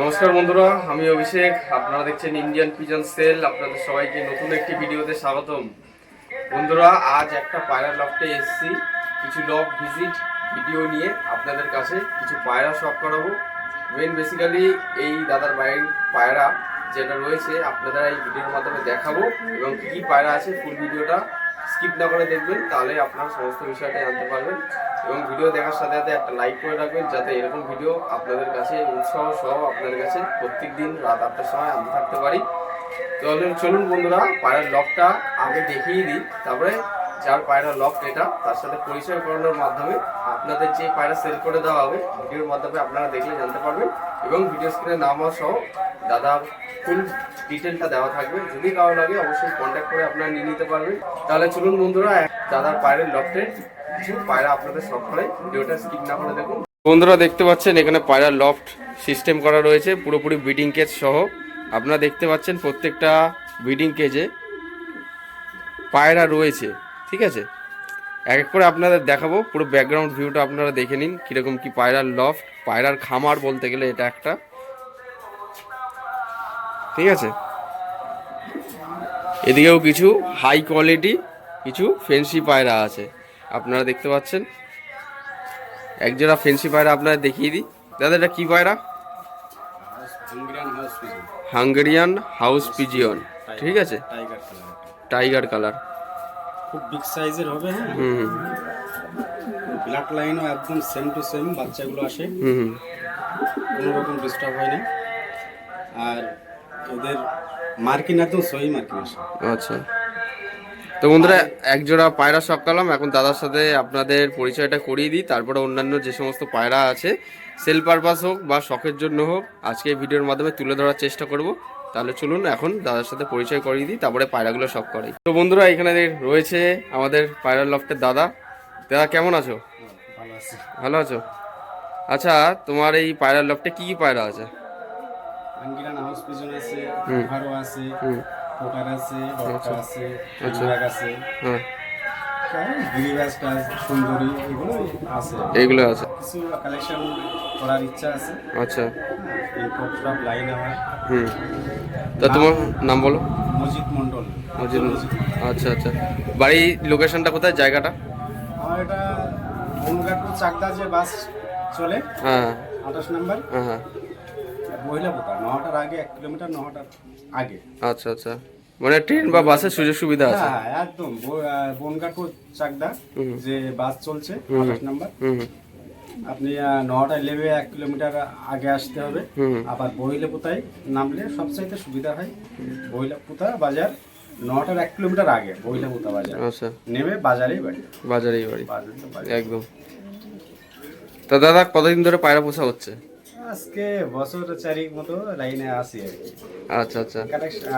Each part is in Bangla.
নমস্কার বন্ধুরা, আমি অভিষেক। আপনারা দেখছেন ইন্ডিয়ান পিজন সেল আপনাদের সবাইকে নতুন একটি ভিডিওতে স্বাগতম। বন্ধুরা, আজ একটা পায়রা লফটে এসেছি। কিছু লফট ভিজিট ভিডিও নিয়ে আপনাদের কাছে কিছু পায়রা শখ করাবো। মেন বেসিক্যালি এই দাদার বাড়ির পায়রা যেটা রয়েছে, আপনারা এই ভিডিওর মাধ্যমে দেখাবো এবং কী পায়রা আছে ফুল ভিডিওটা স্কিপ না করে দেখবেন, তাহলে আপনার সমস্ত বিষয়টা জানতে পারবেন। এবং ভিডিও দেখার সাথে সাথে একটা লাইক করে রাখবেন, যাতে এরকম ভিডিও আপনাদের কাছে, উৎসাহ সহ আপনাদের কাছে প্রত্যেক দিন রাত আটটার সময় আমি থাকতে পারি। তো চলুন- বন্ধুরা, পায়রার লকটা আগে দেখিয়ে দিই। তারপরে যার পায়রা লক এটা, তার সাথে পরিচয় করানোর মাধ্যমে আপনাদের যে পায়রা সেল করে দেওয়া হবে, ভিডিওর মাধ্যমে আপনারা দেখলে জানতে পারবেন। এবং ভিডিও স্ক্রিনে নাম সহ দাদার ফুল ডিটেলটা দেওয়া থাকবে। যদি কারও লাগে, অবশ্যই কন্ট্যাক্ট করে আপনারা নিয়ে নিতে পারবেন। তাহলে চলুন বন্ধুরা, দাদার পায়রের লফটের কিছু পায়রা আপনাদের সব করে ভিডিওটা স্কিপ না করে দেখুন। বন্ধুরা, দেখতে পাচ্ছেন, এখানে পায়রার লফট সিস্টেম করা রয়েছে, পুরোপুরি ব্রিডিং কেজ সহ। আপনারা দেখতে পাচ্ছেন প্রত্যেকটা ব্রিডিং কেজে পায়রা রয়েছে, ঠিক আছে? এক এক করে আপনাদের দেখাবো, পুরো ব্যাকগ্রাউন্ড ভিউটা আপনারা দেখে নিন, কীরকম কি পায়রার লফট পায়রার খামার বলতে গেলে এটা একটা। ঠিক আছে? এদিকেও কিছু হাই কোয়ালিটি কিছু ফেন্সি পায়রা আছে। আপনারা দেখতে পাচ্ছেন? একজোড়া ফেন্সি পায়রা আপনারা দেখিয়ে দিই। দাদা এটা কী পায়রা? হাঙ্গেরিয়ান হাউস পিজিয়ন ঠিক আছে? টাইগার কালার খুব বিগ সাইজের হবে হ্যাঁ? হুম ব্লাড লাইনও একদম সেম টু সেম বাচ্চাগুলো আসে। হুম হুম। কোনো রকম ডিস্টার্ব হয় না। আর এদের মার্কিন একদম সহি মার্কিন আচ্ছা। তো বন্ধুরা একজোড়া পায়রা শখ করলাম এখন দাদার সাথে আপনাদের পরিচয়টা করিয়ে দিই। তারপরে অন্যান্য যে সমস্ত পায়রা আছে সেল পারপাস হোক বা শখের জন্য হোক আজকে এই ভিডিওর মাধ্যমে তুলে ধরার চেষ্টা করব। তাহলে চলুন এখন দাদার সাথে পরিচয় করিয়ে দিই তারপরে পায়রাগুলো শখ করাই তো বন্ধুরা এখানে রয়েছে আমাদের পায়রা লফটের দাদা। দাদা কেমন আছো? ভালো ভালো আছো? আচ্ছা তোমার এই পায়রা লফটে কি কি পায়রা আছে? হাঙ্গেরিয়ান হাউস পিজন আছে। ভারো আছে পোকার আছে আছে আচ্ছা। আছে। হ্যাঁ গিরিবাজটা সুন্দরী এগুলো আছে। এইগুলো আছে। কিছু কালেকশন করার ইচ্ছা আছে। আচ্ছা। ইম্পোর্ট সব লাইন আমার। হুম। তা তোমার নাম? বলো? মজিদ মন্ডল মজিদ আচ্ছা আচ্ছা। বাড়ি লোকেশনটা কোথায়? জায়গাটা? আমার এটা বনগাটপুর চাকদা যে বাস চলে হ্যাঁ। আঠাশ নাম্বার হ্যাঁ হ্যাঁ। মহিলা পোতা নহটার আগে এক কিলোমিটার নহটার আগে। আচ্ছা আচ্ছা। মানে ট্রেন বা বাসের সুযোগ সুবিধা আছে? হ্যাঁ একদম। ব- আহ, বনগাটপুর চাকদা। যে বাস চলছে আঠাশ নাম্বার। আপনি নহটায় নেমে এক কিলোমিটার আগে আসতে হবে। আবার বহিলে পোতায় নামলে সবচাইতে সুবিধা হয় বহিলা পোতা বাজার নহটার এক কিলোমিটার আগে বহিলা পোতা বাজার। আচ্ছা। নেমে বাজারেই বাড়ি। বাজারেই বাড়ি। বাজারে বাড়ি। একদম। তা দাদা কতদিন ধরে পায়রা পোষা হচ্ছে? আজকে বছর চারিক মতো লাইনে আর কি। আচ্ছা আচ্ছা।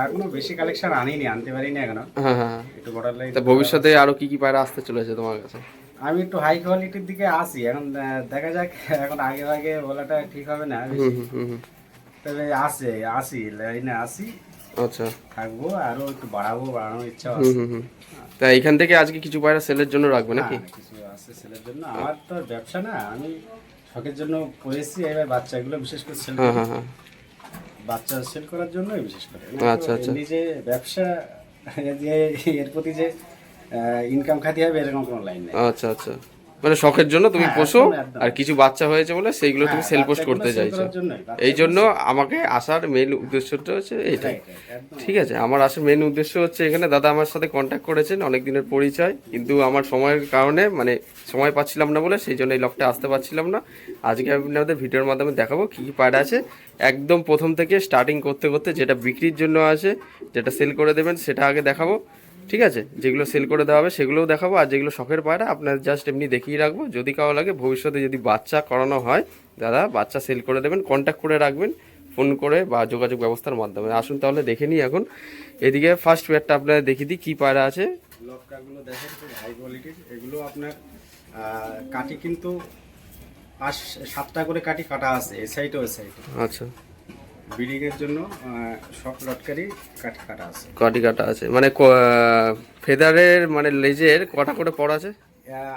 এখনও বেশি কালেকশন আনিনি আনতে পারিনি এখনও। হ্যাঁ হ্যাঁ হ্যাঁ। একটু বর্ডার লাইন তা ভবিষ্যতে আরও কি কি পায়রা আসতে চলেছে তোমার কাছে? আমি একটু হাই কোয়ালিটির দিকে আসি এখন দেখা যাক এখন আগে আগে বলাটা ঠিক হবে না। তবে আসে আসি লাইনে আসি আচ্ছা। থাকব আরও একটু বাড়াবো বাড়ানোর ইচ্ছা আছে। তা এখান থেকে আজকে কিছু পায়রা সেলের জন্য রাখবে নাকি? কিছু আছে ছেলের জন্য। আমার তো ব্যবসা না আমি শখের জন্য পড়েছি এবার বাচ্চাগুলো বিশেষ করে সেল হ্যাঁ হ্যাঁ হ্যাঁ। বাচ্চা সেল করার জন্যই বিশেষ করে। আচ্ছা, আচ্ছা। নিজে ব্যবসা যে এর প্রতি যে ইনকাম খাতি হবে এরকম কোনো লাইন নেই। আচ্ছা আচ্ছা। মানে শখের জন্য তুমি হ্যাঁ, পোষো। আর কিছু বাচ্চা হয়েছে বলে সেইগুলো তুমি হ্যাঁ, সেল পোস্ট করতে চাইছো। এই জন্য আমাকে আসার মেন উদ্দেশ্যটা হচ্ছে একদম। ঠিক আছে আমার আসার মেন উদ্দেশ্য হচ্ছে এখানে দাদা আমার সাথে কন্ট্যাক্ট করেছেন অনেক দিনের পরিচয় কিন্তু আমার সময়ের কারণে মানে সময় পাচ্ছিলাম না বলে সেই জন্য এই লকটা আসতে পারছিলাম না। আজকে আমি আপনাদের ভিডিওর মাধ্যমে দেখাবো কী কী পায়রা আছে। একদম প্রথম থেকে স্টার্টিং করতে করতে যেটা বিক্রির জন্য আছে যেটা সেল করে দেবেন সেটা আগে দেখাবো। ঠিক আছে? যেগুলো সেল করে দেওয়া হবে সেগুলোও দেখাবো। আর যেগুলো শখের পায়রা আপনার জাস্ট এমনি দেখিয়ে রাখব। যদি কারও লাগে ভবিষ্যতে যদি বাচ্চা করানো হয় দাদা বাচ্চা সেল করে দেবেন কন্ট্যাক্ট করে রাখবেন ফোন করে বা যোগাযোগ ব্যবস্থার মাধ্যমে। আসুন তাহলে দেখে নিই এখন। এদিকে ফার্স্ট পেয়ারটা আপনাদের দেখিয়ে দিই কী পায়রা আছে। দেখেন খুব হাই কোয়ালিটির এগুলো আপনার কাঠি কিন্তু পাঁচ সাতটা করে কাঠি কাটা আছে এ সাইডে ওই সাইডে আচ্ছা। বিল্ডিং এর জন্য সব লটকারি কাঠি কাটা আছে। কাটি কাটা আছে। মানে ফেদারের মানে লেজের কটা করে পড় আছে?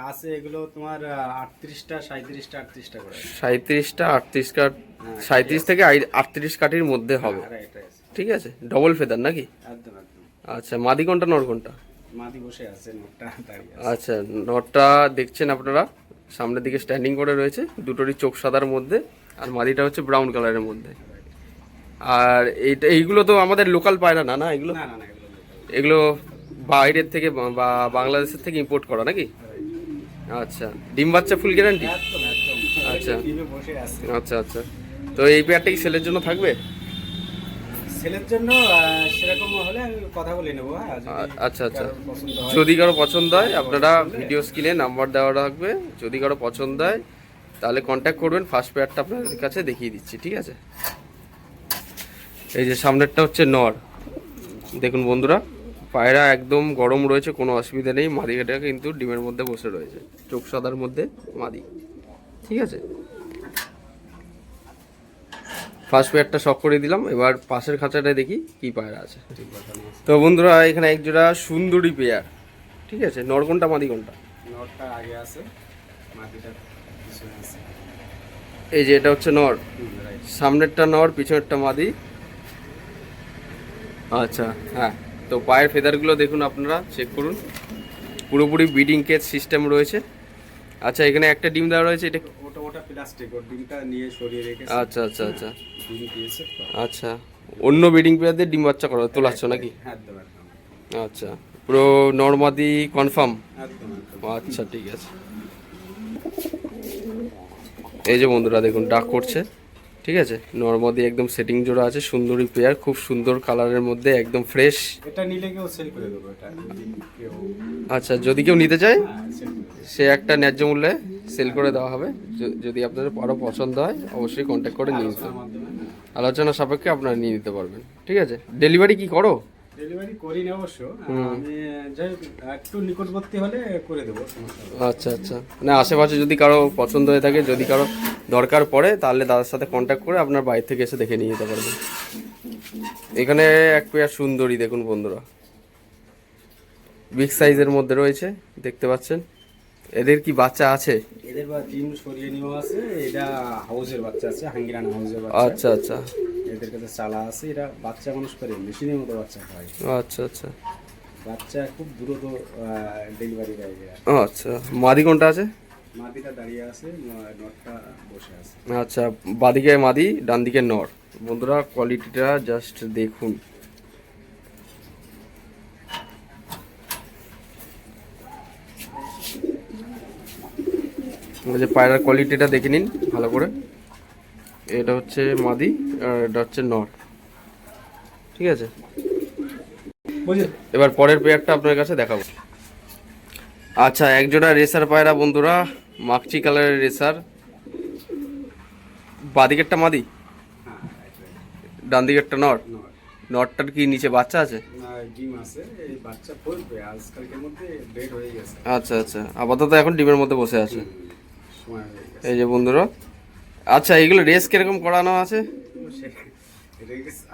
আছে এগুলো তোমার আটত্রিশটা সাঁত্রিশটা আটত্রিশটা করে। সাঁত্রিশটা আটত্রিশটা হ্যাঁ, সাঁত্রিশ থেকে আটত্রিশ কাঠির মধ্যে হবে। হ্যাঁ, right. ঠিক আছে? ডবল ফেদার নাকি? একদম একদম। আচ্ছা মাদি কোনটা নর কোনটা? মাদি বসে আছে নোটটা দাঁড়িয়ে আছে। আচ্ছা নটটা দেখছেন আপনারা? সামনের দিকে স্ট্যান্ডিং করে রয়েছে দুটোরই চোখ সাদার মধ্যে আর মাদিটা হচ্ছে ব্রাউন কালারের মধ্যে। আর এইটা এইগুলো তো আমাদের লোকাল পায়রা না না এগুলো? এগুলো বাইরের থেকে বা- বাংলাদেশের থেকে ইম্পোর্ট করা নাকি? আচ্ছা ডিম বাচ্চা ফুল গ্যারান্টি আচ্ছা। আচ্ছা আচ্ছা। তো এই পেয়ারটা কি সেলের জন্য থাকবে? ছেলের জন্য সেরকম হলে আমি কথা বলে নেব হ্যাঁ আচ্ছা, আচ্ছা। হয়। যদি কারও পছন্দ হয় আপনারা ভিডিও স্ক্রিনে নাম্বার দেওয়া থাকবে। যদি কারও পছন্দ হয় তাহলে কন্ট্যাক্ট করবেন ফার্স্ট পেয়ারটা আপনাদের কাছে দেখিয়ে দিচ্ছি ঠিক আছে? এই যে সামনেরটা হচ্ছে নর। দেখুন বন্ধুরা পায়রা একদম গরম রয়েছে কোনো অসুবিধা নেই। মাদিটা কিন্তু ডিমের মধ্যে বসে রয়েছে চোখ সাদার মধ্যে মাদি। ঠিক আছে? ফার্স্ট পেয়ারটা শখ করে দিলাম এবার পাশের খাঁচাটায় দেখি কি পায়রা আছে। তো বন্ধুরা এখানে এক জোড়া সুন্দরী পেয়ার। ঠিক আছে? নর কোনটা মাদি কোনটা? আগে আছে এই যে এটা হচ্ছে নর। সামনেরটা নর পিছনেরটা মাদি। আচ্ছা হ্যাঁ। তো পায়ের ফেদারগুলো দেখুন আপনারা চেক করুন। পুরোপুরি বিডিং কেজ সিস্টেম রয়েছে। আচ্ছা এখানে একটা ডিম দেওয়া রয়েছে এটা ওটা ওটা প্লাস্টিক ওর ডিমটা নিয়ে সরিয়ে রেখেছে আচ্ছা আচ্ছা আচ্ছা। ডিম দিয়েছে। আচ্ছা অন্য বিডিং পেয়ারদের ডিম বাচ্চা করা তোলাচ্ছ নাকি? একদম আচ্ছা পুরো নর্মাদি কনফার্ম আচ্ছা ঠিক আছে। এই যে বন্ধুরা দেখুন ডাক করছে। ঠিক আছে? নর্মাদি একদম সেটিং জোড়া আছে সুন্দরী পেয়ার খুব সুন্দর কালারের মধ্যে একদম ফ্রেশ এটা নিলে কেউ সেল করে দেবো এটা আচ্ছা যদি কেউ নিতে চায়। সে একটা ন্যায্য মূল্যে সেল করে দেওয়া হবে। যদি আপনাদের আরও পছন্দ হয় অবশ্যই কন্ট্যাক্ট করে নিয়ে নিতে। আলোচনা সাপেক্ষে আপনারা নিয়ে নিতে পারবেন। ঠিক আছে? ডেলিভারি কি করো? ডেলিভারি করি না অবশ্য আমি যাই একটু নিকটবর্তী হলে করে দেবো আচ্ছা আচ্ছা। মানে আশেপাশে যদি কারও পছন্দ হয়ে থাকে যদি কারও দরকার পড়ে তাহলে দাদার সাথে কন্ট্যাক্ট করে আপনার বাইরে থেকে এসে দেখে নিয়ে যেতে পারবেন। এখানে এক পেয়ার সুন্দরী দেখুন বন্ধুরা। বিগ সাইজের মধ্যে রয়েছে দেখতে পাচ্ছেন। এদের কি বাচ্চা আছে? এদের বা ডিম সরিয়ে নেওয়া আছে এটা হাউসের বাচ্চা আছে হাঙ্গিরান হাউসের বাচ্চা। আচ্ছা আচ্ছা। এদের কাছে চালা আছে এরা বাচ্চা মানুষ করে মেশিনের মতো বাচ্চা খায় আচ্ছা আচ্ছা। বাচ্চা খুব দ্রুত ডেলিভারি দেয় আচ্ছা। মাদি কোনটা আছে? মাটিটা দাঁড়িয়ে আছে নটটা বসে আছে। আচ্ছা বাদিকে মাদি ডান দিকে নর। বন্ধুরা কোয়ালিটিটা জাস্ট দেখুন। যে পায়রার কোয়ালিটিটা দেখে নিন ভালো করে। এটা হচ্ছে মাদি আর এটা হচ্ছে নর। ঠিক আছে? এবার পরের পেয়ারটা আপনার কাছে দেখাবো। আচ্ছা একজোড়া রেসার পায়রা বন্ধুরা মাকচি কালারের রেসার বাদিকেরটা মাদি? ডান দিকেরটা নর? নট নটটার কি নিচে বাচ্চা আছে? আচ্ছা আচ্ছা। আপাতত এখন ডিমের মধ্যে বসে আছে। এই যে বন্ধুরা আচ্ছা এগুলো রেস কীরকম করানো আছে?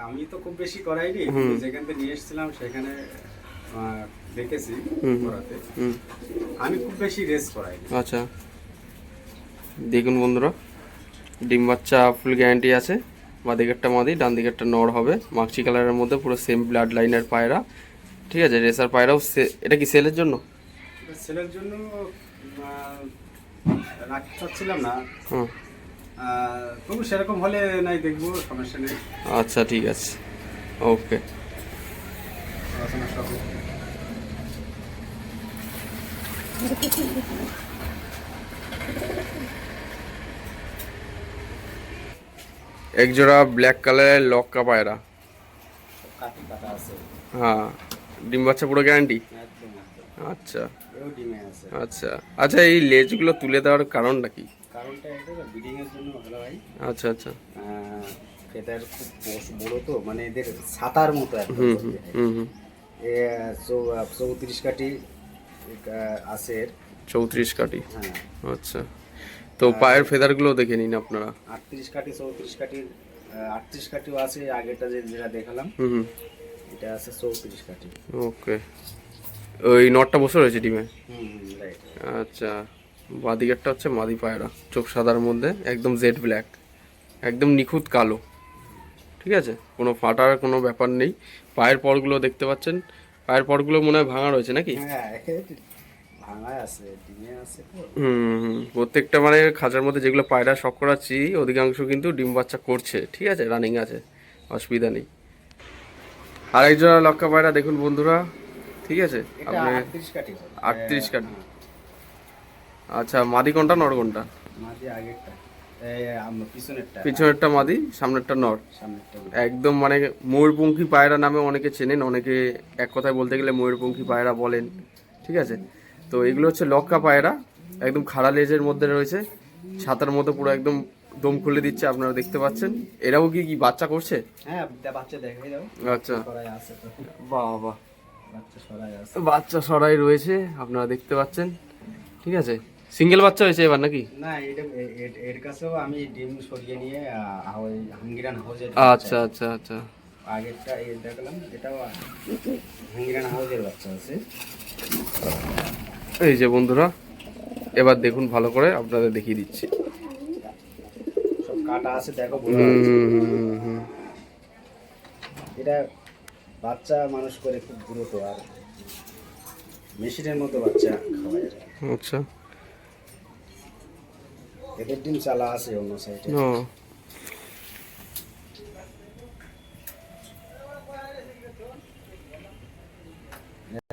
আমি তো খুব বেশি করাইনি যেখান থেকে নিয়ে এসেছিলাম সেখানে দেখেছি করাতে। আমি খুব বেশি রেস করাইনি। আচ্ছা। দেখুন বন্ধুরা ডিম বাচ্চা ফুল গ্যারান্টি আছে। বা দিকেরটা মাদি ডান দিকেরটা নড় হবে মাকচি কালারের মধ্যে পুরো সেম ব্লাড লাইনের পায়রা। ঠিক আছে রেসার পায়রাও এটা কি সেলের জন্য? ছেলের জন্য রাখতে চাচ্ছিলাম না। হুম। তবু সেরকম হলে নাই দেখব সমস্যা নেই। আচ্ছা ঠিক আছে। ওকে। এক জোড়া ব্ল্যাক কালারের লক্কা পায়রা। হ্যাঁ। ডিম বাচ্চা পুরো গ্যারান্টি আচ্ছা। এও ডিমে আছে। আচ্ছা। আচ্ছা এই লেজগুলো তুলে দেওয়ার কারণটা কি? কারণটা এটা ব্রিডিং এর জন্য ভালো হয়। আচ্ছা আচ্ছা। এদের খুব বড় তো মানে এদের ছাতার মতো একদম চৌত্রিশ কাঠি আছে এর। চৌত্রিশ কাটি হ্যাঁ। আচ্ছা। তো পায়ের ফেদারগুলো দেখে নিন আপনারা। আটত্রিশ কাঠি চৌত্রিশ কাঠি আটত্রিশ কাঠিও আছে আগেটা যে যেটা দেখালাম। এটা আছে চৌত্রিশ কাঠি। ওকে। ওই নটটা বসে রয়েছে ডিমে হুম হুম আচ্ছা বাদিকেরটা হচ্ছে মাদি পায়রা চোখ সাদার মধ্যে একদম জেড ব্ল্যাক একদম নিখুঁত কালো ঠিক আছে? কোনো ফাটার কোনো ব্যাপার নেই। পায়ের পরগুলো দেখতে পাচ্ছেন? পায়ের পরগুলো মনে হয় ভাঙা রয়েছে নাকি? হ্যাঁ ভাঙায় আছে ডিমে আছে হুম। প্রত্যেকটা মানে খাঁচার মধ্যে যেগুলো পায়রা শখ করাচ্ছি অধিকাংশ কিন্তু ডিম বাচ্চা করছে ঠিক আছে? রানিং আছে অসুবিধা নেই। আরেকজন লক্কা পায়রা দেখুন বন্ধুরা ঠিক আছে? আপনি আটত্রিশ কাঠি হবে। 38 কাঠি। আচ্ছা মাদি কোনটা নর কোনটা? পিছনেরটা। মাদি সামনেরটা নর? একদম মানে ময়ূরপঙ্খী পায়রা নামে অনেকে চেনেন অনেকে এক কথায় বলতে গেলে ময়ূরপঙ্খী পায়রা বলেন ঠিক আছে? তো এগুলো হচ্ছে লক্কা পায়রা একদম খাড়া লেজের মধ্যে রয়েছে ছাতার মতো পুরো একদম দম খুলে দিচ্ছে আপনারা দেখতে পাচ্ছেন। এরাও কি কি বাচ্চা করছে? হ্যাঁ বাচ্চা দেখাই দাও। আচ্ছা। বাহ বাহ। বাচ্চা সরাই রয়েছে আপনারা দেখতে পাচ্ছেন। ঠিক আছে? সিঙ্গেল বাচ্চা হয়েছে এবার নাকি? না এর কাছেও আমি ডিম সরিয়ে নিয়ে হাঙ্গিরান আচ্ছা আচ্ছা আচ্ছা। আগেরটা এই দেখলাম এটাও হাঙ্গিরান হাউজের বাচ্চা আছে। এই যে বন্ধুরা এবার দেখুন ভালো করে আপনাদের দেখিয়ে দিচ্ছি। সব কাটা আছে দেখো। এটা বাচ্চা মানুষ করে খুব দ্রুত আর মেশিনের মতো বাচ্চা খাওয়ায় আচ্ছা। এদের ডিম চালা আছে অন্য সাইডে।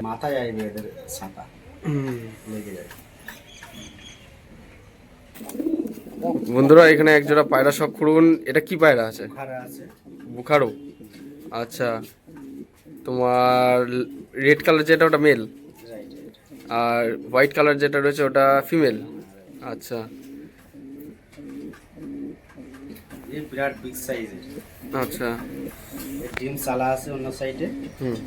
মাথায় আসবে এদের ছাতা। লেগে যায়। বন্ধুরা এখানে এক জোড়া পায়রা সব খুঁড়ুন। এটা কি পায়রা আছে। বুখারো। আচ্ছা। তোমার রেড কালার যেটা ওটা মেল আর হোয়াইট কালার যেটা রয়েছে ওটা ফিমেল আচ্ছা। বিরাট বিগ সাইজের আচ্ছা। ডিম চালা আছে অন্য সাইডে হুম।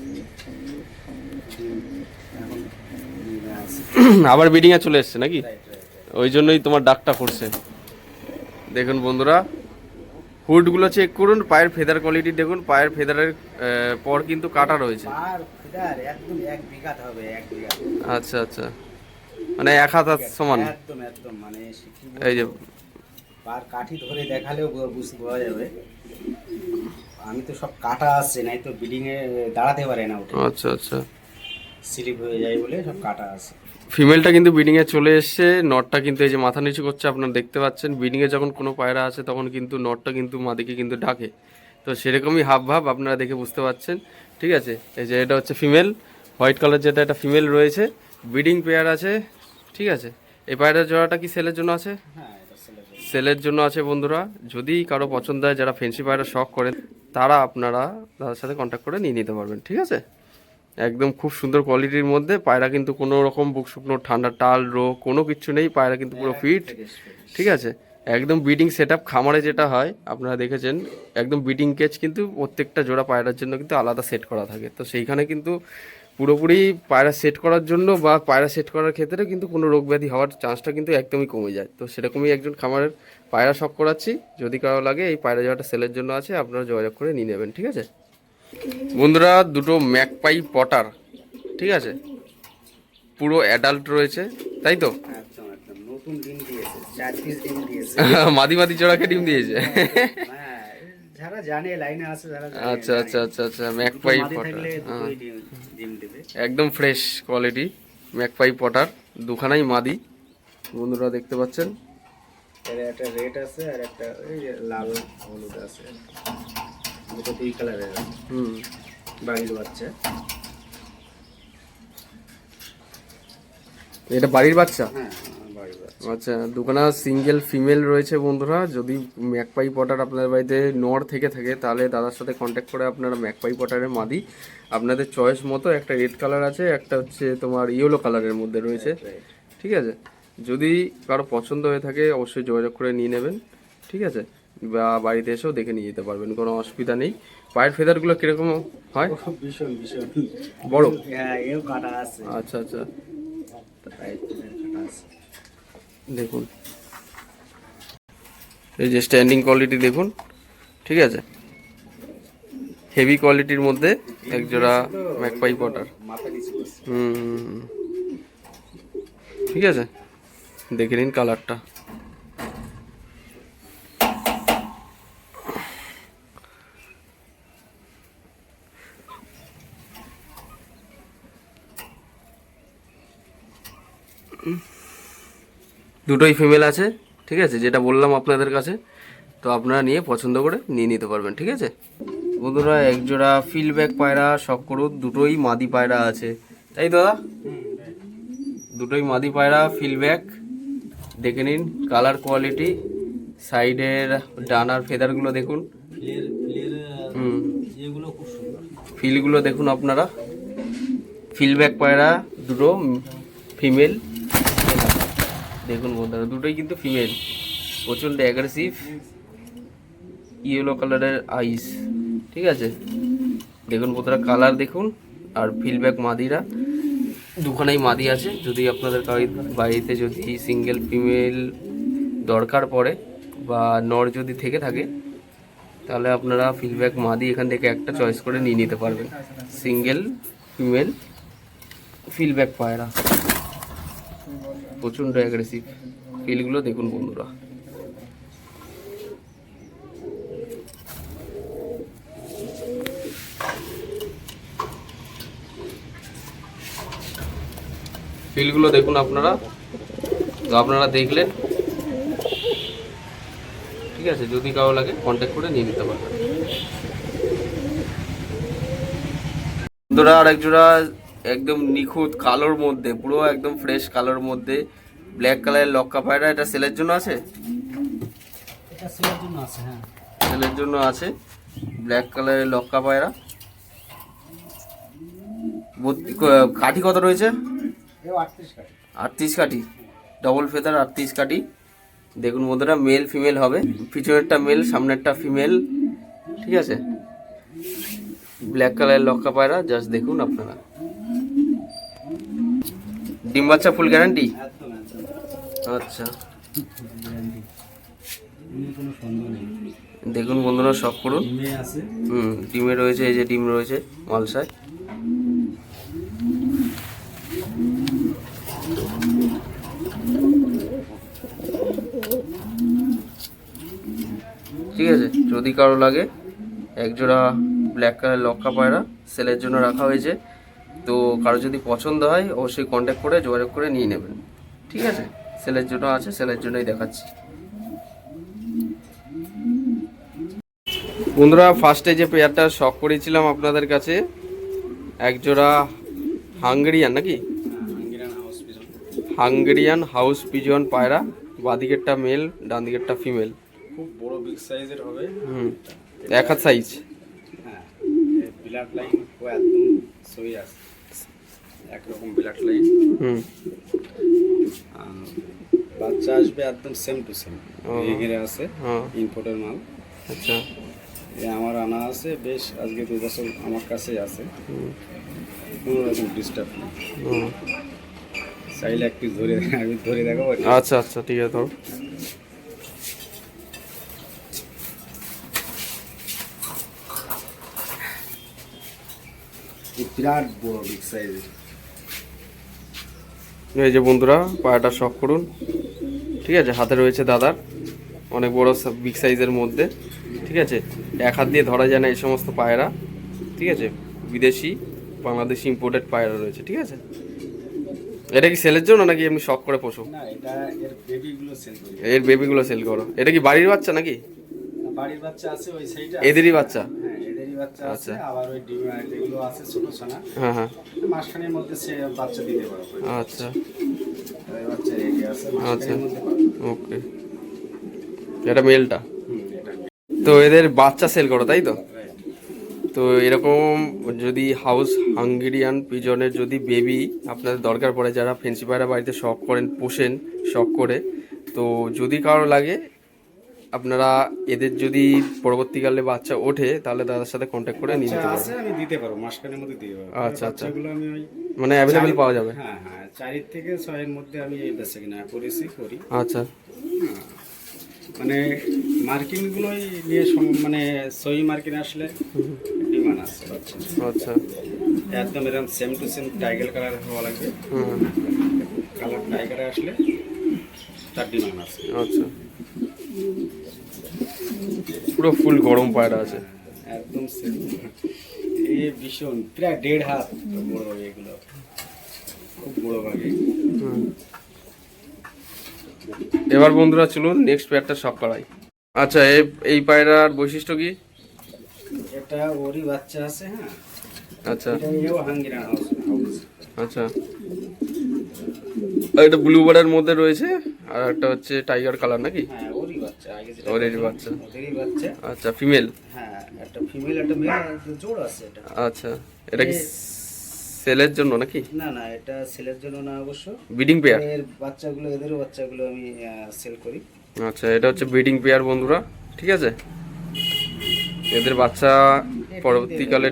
আবার বিডিংয়ে চলে এসছে নাকি? ওই জন্যই তোমার ডাকটা পড়ছে। দেখুন বন্ধুরা হুডগুলো চেক করুন পায়ের ফেদার কোয়ালিটি দেখুন পায়ের ফেদারের পর কিন্তু কাটা রয়েছে। আর একদম এক বিঘা হবে এক বিঘা। আচ্ছা আচ্ছা। মানে এক হাত সমান। একদম একদম মানে এই যে পার কাঠি ধরে দেখালেও বুঝতে পাওয়া যাবে। আমি তো সব কাটা আছে নাই তো বিল্ডিং এ দাঁড়াতে পারে না আচ্ছা আচ্ছা। স্লিপ হয়ে যায় বলে সব কাটা আছে। ফিমেলটা কিন্তু বিডিংয়ে চলে এসছে নটটা কিন্তু এই যে মাথা নিচু করছে আপনারা দেখতে পাচ্ছেন। বিডিংয়ে যখন কোনো পায়রা আছে তখন কিন্তু নটটা কিন্তু মাদিকে কিন্তু ডাকে। তো সেরকমই হাব ভাব আপনারা দেখে বুঝতে পাচ্ছেন ঠিক আছে? এই যে এটা হচ্ছে ফিমেল হোয়াইট কালার যেটা এটা ফিমেল রয়েছে। ব্রিডিং পেয়ার আছে ঠিক আছে? এই পায়রার জোড়াটা কি সেলের জন্য আছে? হ্যাঁ এটা সেলের জন্য। আছে বন্ধুরা। যদি কারও পছন্দ হয় যারা ফেন্সি পায়রা শখ করেন তারা আপনারা তাদের সাথে কন্ট্যাক্ট করে নিয়ে নিতে পারবেন ঠিক আছে? একদম খুব সুন্দর কোয়ালিটির মধ্যে। পায়রা কিন্তু কোনো রকম বুক শুকনো ঠান্ডা টাল রো কোনো কিছু নেই। পায়রা কিন্তু পুরো ফিট ঠিক আছে? একদম বিডিং সেট আপ খামারে যেটা হয় আপনারা দেখেছেন একদম বিডিং কেজ কিন্তু প্রত্যেকটা জোড়া পায়রার জন্য কিন্তু আলাদা সেট করা থাকে। তো সেইখানে কিন্তু পুরোপুরি পায়রা সেট করার জন্য বা পায়রা সেট করার ক্ষেত্রে কিন্তু কোনো রোগ ব্যাধি হওয়ার চান্সটা কিন্তু একদমই কমে যায়। তো সেরকমই একজন খামারের পায়রা শখ করাচ্ছি। যদি কারও লাগে এই পায়রা জোড়াটা সেলের জন্য আছে আপনারা যোগাযোগ করে নিয়ে নেবেন। ঠিক আছে? বন্ধুরা দুটো ম্যাকপাই পটার ঠিক আছে? পুরো অ্যাডাল্ট রয়েছে তাই তো? মাদি মাদি জোড়াকে ডিম দিয়েছে। হ্যাঁ যারা জানে লাইনে আছে যারা আচ্ছা আচ্ছা আচ্ছা আচ্ছা দুটো ম্যাকপাই পটার। হ্যাঁ। একদম ফ্রেশ কোয়ালিটি ম্যাকপাই পটার দুখানাই মাদি। বন্ধুরা দেখতে পাচ্ছেন? এর একটা রেড আছে আর একটা লাল হলুদ আছে। দুটো দুই কালারের হুম। বাড়ির বাচ্চা। এটা বাড়ির বাচ্চা? হ্যাঁ বাড়ির আচ্ছা দুখানা সিঙ্গেল ফিমেল রয়েছে বন্ধুরা যদি ম্যাকপাই পটার আপনাদের বাড়িতে নর থেকে থাকে তাহলে দাদার সাথে কন্ট্যাক্ট করে আপনারা ম্যাকপাই পটারের মাদি। আপনাদের চয়েস মতো একটা রেড কালার আছে একটা হচ্ছে তোমার ইয়েলো কালারের মধ্যে রয়েছে। ঠিক আছে? যদি কারও পছন্দ হয়ে থাকে অবশ্যই যোগাযোগ করে নিয়ে নেবেন। ঠিক আছে? বা বাড়িতে এসেও দেখে নিয়ে যেতে পারবেন কোনো অসুবিধা নেই। পায়ের ফেদারগুলো কীরকম হয়? ভীষণ ভীষণ। বড়? হ্যাঁ কাটা আচ্ছা আচ্ছা। দেখুন। এই যে স্ট্যান্ডিং কোয়ালিটি দেখুন ঠিক আছে? হেভি কোয়ালিটির মধ্যে এক জোড়া ম্যাকপাই পটার হুম। ঠিক আছে? দেখে নিন কালারটা দুটোই ফিমেল আছে ঠিক আছে? যেটা বললাম আপনাদের কাছে তো আপনারা নিয়ে পছন্দ করে নিয়ে নিতে পারবেন ঠিক আছে? বন্ধুরা এক জোড়া ফিলব্যাক পায়রা সব করুন দুটোই মাদি পায়রা আছে। তাই তো দাদা? দুটোই মাদি পায়রা ফিলব্যাক দেখে নিন কালার কোয়ালিটি সাইডের ডানার ফেদারগুলো দেখুন। হুম। ফিলগুলো দেখুন আপনারা। ফিলব্যাক পায়রা দুটো ফিমেল দেখুন বন্ধুরা, দুটোই কিন্তু ফিমেল প্রচণ্ড অ্যাগ্রেসিভ ইয়েলো কালারের আইস ঠিক আছে? দেখুন বন্ধুরা কালার দেখুন আর ফিলব্যাক মাদিরা, দুখানেই মাদি আছে, যদি আপনাদের বাড়িতে যদি সিঙ্গেল ফিমেল দরকার পড়ে বা নর যদি থেকে থাকে, তাহলে আপনারা ফিডব্যাক মাদি এখান থেকে একটা চয়েস করে নিয়ে নিতে পারবেন। সিঙ্গেল ফিমেল ফিলব্যাক পায়রা। প্রচণ্ড অ্যাগ্রেসিভ ফিলগুলো দেখুন বন্ধুরা। ফিলগুলো দেখুন আপনারা। তো আপনারা দেখলেন। ঠিক আছে, যদি কারও লাগে কন্ট্যাক্ট করে নিয়ে নিতে পারবেন। বন্ধুরা, আরেক জোড়া একদম নিখুঁত কালোর মধ্যে পুরো একদম ফ্রেশ কালোর মধ্যে। ব্ল্যাক কালারের লক্কা পায়রা এটা সেলের জন্য আছে? এটা সেলের জন্য আছে হ্যাঁ। সেলের জন্য আছে ব্ল্যাক কালারের লক্কা পায়রা। কাঠি কত রয়েছে? আটত্রিশ কাঠি। আটত্রিশ কাঠি। ডবল ফেদার আটত্রিশ কাঠি। দেখুন বন্ধুরা মেল ফিমেল হবে। পিছনেরটা মেল সামনেরটা ফিমেল ঠিক আছে? ব্ল্যাক কালারের লক্কা পায়রা জাস্ট দেখুন আপনারা। ডিম বাচ্চা ফুল গ্যারান্টি আচ্ছা। দেখুন বন্ধুরা সব করুন হুম ডিমে রয়েছে এই যে ডিম রয়েছে মালসায়। ঠিক আছে যদি কারও লাগে একজোড়া ব্ল্যাক কালার লক্কা পায়রা সেলের জন্য রাখা হয়েছে। তো কারও যদি পছন্দ হয় অবশ্যই কন্ট্যাক্ট করে যোগাযোগ করে নিয়ে নেবেন। ঠিক আছে? সেলের জন্য আছে সেলের জন্যই দেখাচ্ছি। বন্ধুরা ফার্স্টে যে পেয়ারটা শখ করেছিলাম আপনাদের কাছে একজোড়া হাঙ্গেরিয়ান নাকি? হাঙ্গেরিয়ান হাউস পিজন পায়রা বাদিকেরটা মেল ডান দিকেরটা ফিমেল খুব বড় বিগ সাইজের হবে। হুম এক হাত সাইজ হ্যাঁ লাইন একদম সই আছে। একরকম বিলাট লাইন হুম। বাচ্চা আসবে একদম সেম টু সেম। এগেরে আছে ইম্পোর্টের মাল। আচ্ছা। এ আমার আনা আছে বেশ আজকে দু বছর আমার কাছেই আছে। কোনো রকম ডিস্টার্ব নেই। চাইলে একটু ধরে আমি ধরে দেখাবো। আচ্ছা আচ্ছা ঠিক আছে। ধরো বিরাট বড় বিগ সাইজের এই যে বন্ধুরা পায়রাটা শখ করুন। ঠিক আছে হাতে রয়েছে দাদার অনেক বড় বিগ সাইজের মধ্যে। ঠিক আছে এক হাত দিয়ে ধরা যায় না এই সমস্ত পায়রা। ঠিক আছে বিদেশি বাংলাদেশি ইম্পোর্টেড পায়রা রয়েছে ঠিক আছে? এটা কি সেলের জন্য নাকি এমনি শখ করে পশু? এর বেবিগুলো সেল করি। এটা কি বাড়ির বাচ্চা নাকি? বাড়ির বাচ্চা আছে ওই সাইডে এদেরই বাচ্চা? বাচ্চা আছে আচ্ছা। আবার ওই ডিম যেগুলো আছে ছোট ছানা। হ্যাঁ হ্যাঁ। মাসখানের মধ্যে সে বাচ্চা দিতে পারবে আচ্ছা। বাচ্চা রেডি আছে আচ্ছা। ওকে। এটা মেলটা? তো এদের বাচ্চা সেল করো তাই তো? তো এরকম যদি হাউস হাঙ্গেরিয়ান পিজনের যদি বেবি আপনাদের দরকার পড়ে যারা ফেন্সি পায়রা বাড়িতে শখ করেন পোষেন শখ করে তো যদি কারও লাগে আপনারা এদের যদি পরবর্তীকালে বাচ্চা ওঠে তাহলে দাদার সাথে কন্ট্যাক্ট করে নিয়ে নিতে পারবেন আমি দিতে পারব মাসখানের মধ্যে দিতে পারব আচ্ছা, আচ্ছা। বাচ্চাগুলো আমি ওই মানে অ্যাভেলেবেল পাওয়া যাবে? হ্যাঁ হ্যাঁ চারি থেকে ছয়ের মধ্যে আমি এই বেচা কিনা করেছি করি। আচ্ছা। মানে মার্কিং গুলোই নিয়ে মানে সই মার্কিন আসলে ডিমান্ড আছে আচ্ছা। একদম এরকম same to same tiger colour হওয়া লাগবে। কালার টাইগারে আসলে তার ডিমান্ড আছে। আচ্ছা। পুরো ফুল গরম পায়রা আছে। একদম সেম এই ভীষণ প্রায় দেড় হাত বড় এগুলো। খুব বড় ভাগে। এবার বন্ধুরা চলুন নেক্সট পেয়ারটা সব করাই আচ্ছা এই- এই পায়রার বৈশিষ্ট্য কি? এটা ওরই বাচ্চা আছে হ্যাঁ। আচ্ছা। আচ্ছা। আর এটা ব্লু বার্ডের মধ্যে রয়েছে আর একটা হচ্ছে টাইগার কালার নাকি? হ্যাঁ বাচ্চা আগে যেটা ওরেরই বাচ্চা। ওদেরই বাচ্চা। আচ্ছা ফিমেল হ্যাঁ একটা ফিমেল একটা মেল জোড় আছে এটা। আচ্ছা এটা কি সেলের জন্য নাকি? না না এটা সেলের জন্য না অবশ্য। ব্রিডিং পেয়ার এর বাচ্চাগুলো এদেরও বাচ্চাগুলো আমি সেল করি। আচ্ছা এটা হচ্ছে ব্রিডিং পেয়ার বন্ধুরা ঠিক আছে? এদের বাচ্চা পরবর্তীকালে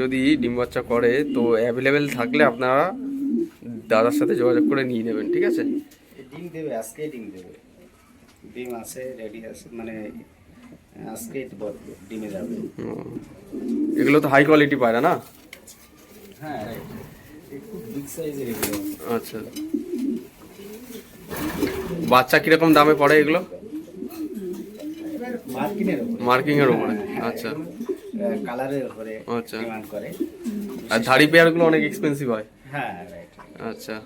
যদি ডিম বাচ্চা করে তো অ্যাভেলেবেল থাকলে আপনারা দাদার সাথে যোগাযোগ করে নিয়ে নেবেন ঠিক আছে? ডিম দেবে আজকে ডিম দেবে। ডিম আছে রেডি আছে মানে আজকে ডিমে যাবে। এগুলো তো হাই কোয়ালিটি পায়রা না হ্যাঁ রাইট খুব বিগ সাইজের এগুলো। আচ্ছা। বাচ্চা কীরকম দামে পড়ে এগুলো? মার্কিং এর উপরে আচ্ছা। কালারের উপরে আচ্ছা। ডিমান্ড করে। আর ধাড়ি পেয়ারগুলো অনেক এক্সপেন্সিভ হয়। হ্যাঁ রাইট আচ্ছা।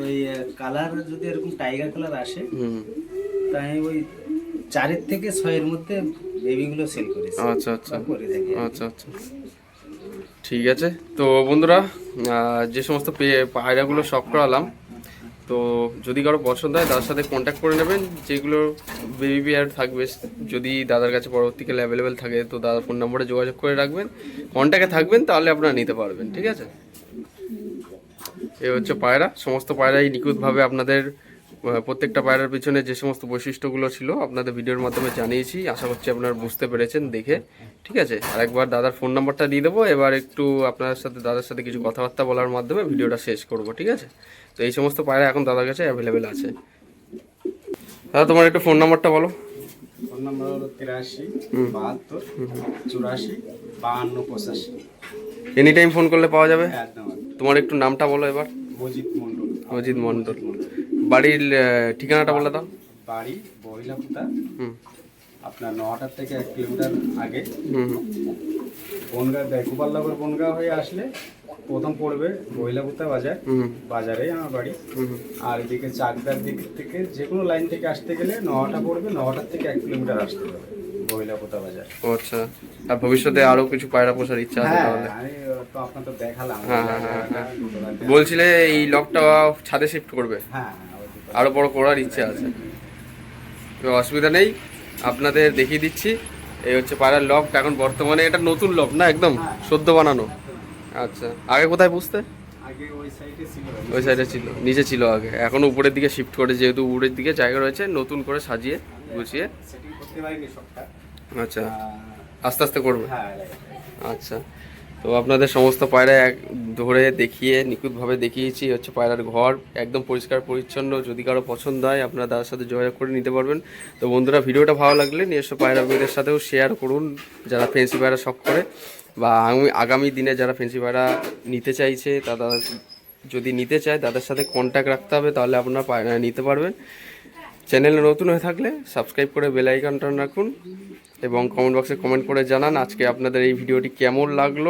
ওই কালার যদি এরকম টাইগার কালার আসে হুম। তাই ওই চারের থেকে ছয়ের মধ্যে বেবিগুলো সেল করেছি। আচ্ছা আচ্ছা। করে থাকি আচ্ছা আচ্ছা। ঠিক আছে। তো বন্ধুরা যে সমস্ত পায়রাগুলো শখ করালাম তো যদি কারও পছন্দ হয় তার সাথে কন্ট্যাক্ট করে নেবেন। যেগুলো বেবি পেয়ার থাকবে যদি দাদার কাছে পরবর্তীকালে অ্যাভেলেবেল থাকে তো দাদার ফোন নম্বরে যোগাযোগ করে রাখবেন। কন্ট্যাক্টে থাকবেন তাহলে আপনারা নিতে পারবেন ঠিক আছে? এ হচ্ছে পায়রা। সমস্ত পায়রাই নিখুঁতভাবে আপনাদের প্রত্যেকটা পায়রার পিছনে যে সমস্ত বৈশিষ্ট্যগুলো ছিল আপনাদের ভিডিওর মাধ্যমে জানিয়েছি। আশা করছি আপনারা বুঝতে পেরেছেন দেখে। ঠিক আছে? আর একবার দাদার ফোন নাম্বারটা দিয়ে দেবো। এবার একটু আপনার সাথে দাদার সাথে কিছু কথাবার্তা বলার মাধ্যমে ভিডিওটা শেষ করব ঠিক আছে? তো এই সমস্ত পায়রা এখন দাদার কাছে অ্যাভেলেবেল আছে। দাদা তোমার একটু ফোন নাম্বারটা বলো। ফোন নাম্বার হলো তিরাশি বাহাত্তর চুরাশি বাহান্ন পঁচাশি। এনি টাইম ফোন করলে পাওয়া যাবে? তোমার একটু নামটা বলো এবার। মজিদ মন্ডল অজিত মন্ডল বাড়ির ঠিকানাটা বলে দাও। বাড়ি বহিলাপুতা। হুম। আপনার নটার থেকে এক কিলোমিটার আগে। হুম হুম। বনগা হয়ে আসলে প্রথম পড়বে বহিলাপুতা বাজার। হুম বাজারে আমার বাড়ি। আর এদিকে চাকদার দিক থেকে যে কোনো লাইন থেকে আসতে গেলে নটা পড়বে নটার থেকে এক কিলোমিটার আসতে হবে বহিলাপুতা বাজার। আচ্ছা আর ভবিষ্যতে আরও কিছু পায়রা পোষার ইচ্ছা আছে হ্যাঁ তাহলে? আমি তো আপনার তো দেখালাম। হ্যাঁ, হ্যাঁ, বলছিলে এই লকটা ছাদে শিফট করবে। হ্যাঁ। হ্যাঁ, ওই আরও বড় করার ইচ্ছে আছে। অসুবিধা নেই আপনাদের দেখিয়ে দিচ্ছি। এই হচ্ছে পায়রার লক এখন বর্তমানে এটা নতুন লক না একদম? সদ্য বানানো। আচ্ছা আগে কোথায় বুঝতে ওই সাইডে ছিল। নিচে ছিল আগে। এখন উপরের দিকে শিফট করে যেহেতু উপরের দিকে জায়গা রয়েছে নতুন করে সাজিয়ে গুছিয়ে। আচ্ছা আস্তে আস্তে করবে? হ্যাঁ. আচ্ছা। তো আপনাদের সমস্ত পায়রা এক ধরে দেখিয়ে, নিখুঁতভাবে দেখিয়েছি হচ্ছে পায়রার ঘর। একদম পরিষ্কার, পরিচ্ছন্ন, যদি কারও পছন্দ হয়, আপনারা তার সাথে যোগাযোগ করে নিতে পারবেন। তো বন্ধুরা, ভিডিওটা ভালো লাগলে নিজস্ব পায়রা বইদের সাথেও শেয়ার করুন, যারা ফেন্সি পায়রা শখ করে। বা আমি আগামী দিনে যারা ফেন্সি পায়রা নিতে চাইছে, তারা যদি নিতে চায়, তাদের সাথে কন্ট্যাক্ট রাখতে হবে, তাহলে আপনারা পায়রা নিতে পারবেন। চ্যানেলে নতুন হয়ে থাকলে সাবস্ক্রাইব করে বেল আইকনটা রাখুন এবং কমেন্ট বক্সে কমেন্ট করে জানান আজকে আপনাদের এই ভিডিওটি কেমন লাগল।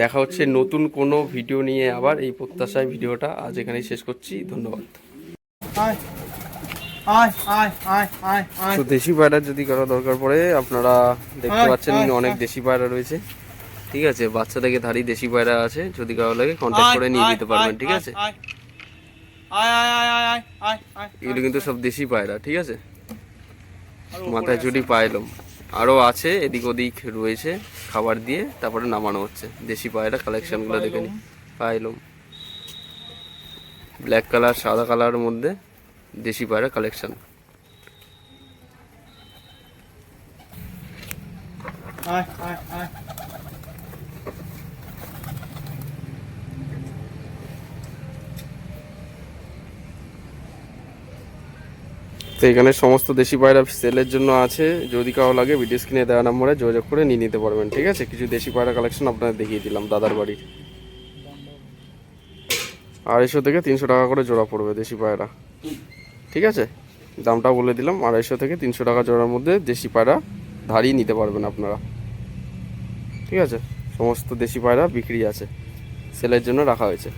দেখা হচ্ছে নতুন কোনো ভিডিও নিয়ে আবার এই প্রত্যাশায় ভিডিওটা আজ এখানেই শেষ করছি। ধন্যবাদ। তো দেশি পায়রার যদি কারও দরকার পড়ে আপনারা দেখতে পাচ্ছেন অনেক দেশি পায়রা রয়েছে। ঠিক আছে বাচ্চা থেকে ধারি দেশি পায়রা আছে যদি কারও লাগে কন্ট্যাক্ট করে নিয়ে নিতে পারবেন ঠিক আছে? এগুলো কিন্তু সব দেশি পায়রা ঠিক আছে? মাথায় চুটি পায়লম আরও আছে এদিক ওদিক রয়েছে খাবার দিয়ে তারপরে নামানো হচ্ছে। দেশি পায়রা কালেকশানগুলো দেখে নি। পাইলম। ব্ল্যাক কালার সাদা কালারের মধ্যে দেশি পায়রা কালেকশান আয় আয় আয়। তো এখানে সমস্ত দেশি পায়রা সেলের জন্য আছে। যদি কারও লাগে ভিডিও স্ক্রিনে দেওয়া নম্বরে যোগাযোগ করে নিয়ে নিতে পারবেন, ঠিক আছে? কিছু দেশি পায়রা কালেকশন আপনাদের দেখিয়ে দিলাম, দাদার বাড়ির আড়াইশো থেকে তিনশো টাকা করে জোড়া পড়বে দেশি পায়রা। ঠিক আছে? দামটা বলে দিলাম, আড়াইশো থেকে তিনশো টাকা জোড়ার মধ্যে দেশি পায়রা ধারিয়ে নিতে পারবেন আপনারা। ঠিক আছে? সমস্ত দেশি পায়রা বিক্রি আছে সেলের জন্য রাখা হয়েছে।